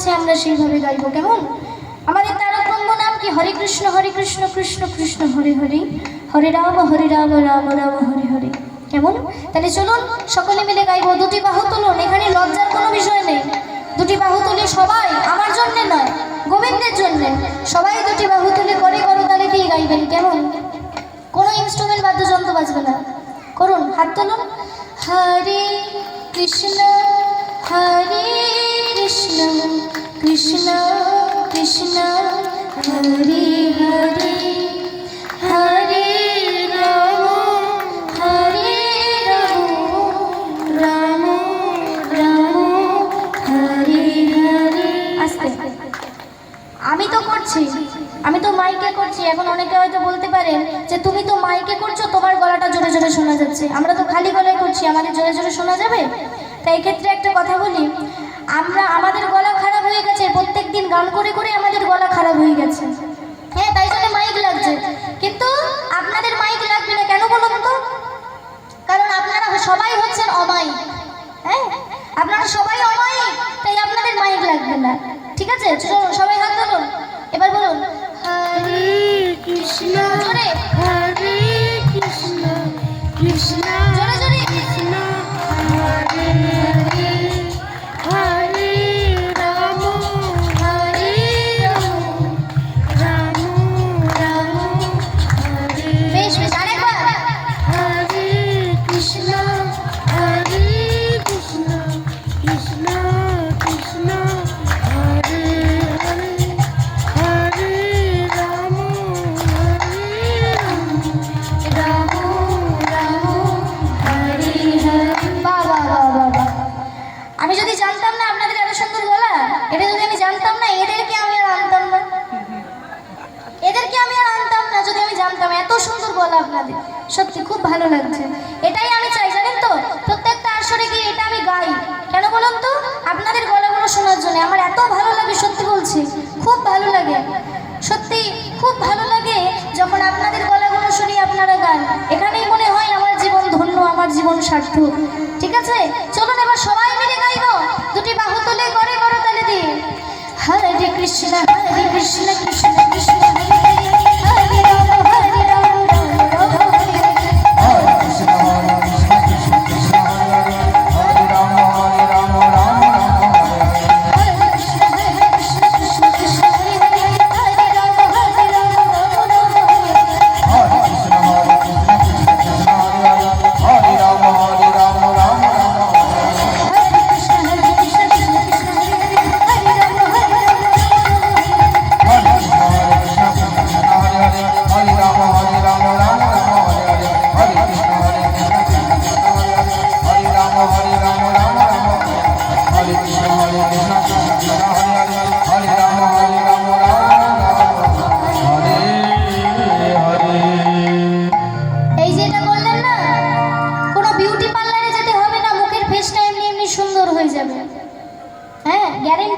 সেইভাবে গাইবো। কেমন? আমাদের তারক ব্রহ্ম নাম কি? হরে কৃষ্ণ হরে কৃষ্ণ কৃষ্ণ কৃষ্ণ, হরে হরে। হরে রাম হরে রাম রাম রাম, হরে হরে। কেমন? তাহলে চলুন, সকলে মিলে গাইবো। দুটি বাহু তুলুন, এখানে লজ্জার কোনো বিষয় নেই। দুটি বাহু তুলে সবাই আমার জন্য নয়, গোবিন্দের জন্য। সবাই দুটি বাহু তুলে করে করো তালে দিয়ে গাইবেন? কেমন? কোনো ইনস্ট্রুমেন্ট বাদ্যযন্ত্র বাজবে না। করুন, হাত তুলুন। হরে কৃষ্ণ হরে কৃষ্ণ। কৃষ্ণ কৃষ্ণ, হরে হরে হরে রাম রাম রাম আস্তে। আমি তো করছি, আমি তো মাইকে করছি, এখন অনেকে হয়তো বলতে পারেন যে তুমি তো মাইকে করছ, তোমার গলাটা জোরে জোরে শোনা যাচ্ছে। আমরা তো খালি গলায় করছি, আমাদের জোরে জোরে শোনা যাবে? তাই এক্ষেত্রে একটা কথা বলি আমরা আমাদের গলা খারাপ হয়ে গেছে। প্রত্যেক দিন গান করে করে আমাদের গলা খারাপ হয়ে গেছে। হ্যাঁ তাই জন্য মাইক লাগছে। কিন্তু আপনাদের মাইক লাগবে না কেন বলুন তো? কারণ আপনারা সবাই হচ্ছেন অমায়িক হ্যাঁ আপনারা সবাই অমায়িক তাই আপনাদের মাইক লাগবে না। ঠিক আছে? সবাই হাত ধরুন। এবার বলুন হরে কৃষ্ণ হরে কৃষ্ণ কৃষ্ণ আপনাদের সত্যি, খুব ভালো লাগছে। এটাই আমি চাই, জানেন তো? প্রত্যেকটা আসরে গিয়ে এটা আমি গাই। কেন বলুন তো? আপনাদের গলাগুলো শোনার জন্য। আমার এত ভালো লাগে, সত্যি বলছি। খুব ভালো লাগে। সত্যি, খুব ভালো লাগে যখন আপনাদের গলাগুলো শুনি আপনারা গান। এখানেই মনে হয় আমার জীবন ধন্য, আমার জীবন সার্থক। ঠিক আছে? চলুন এবার সবাই মিলে গাইব। দুটি বাহু তুলে করে করো তালে দিয়ে। হরে কৃষ্ণ হরে কৃষ্ণ কৃষ্ণ।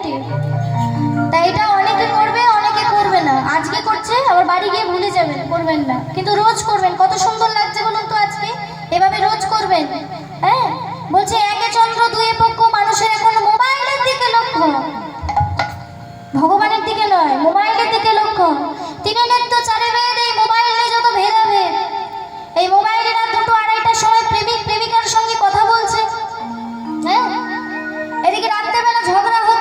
গ্যারেন্টি তাই এটা অনেকে করবে অনেকে করবে না। আজকে করছে, আবার বাড়ি গিয়ে ভুলে যাবেন, করবেন না। কিন্তু রোজ করবেন। কত সুন্দর লাগছে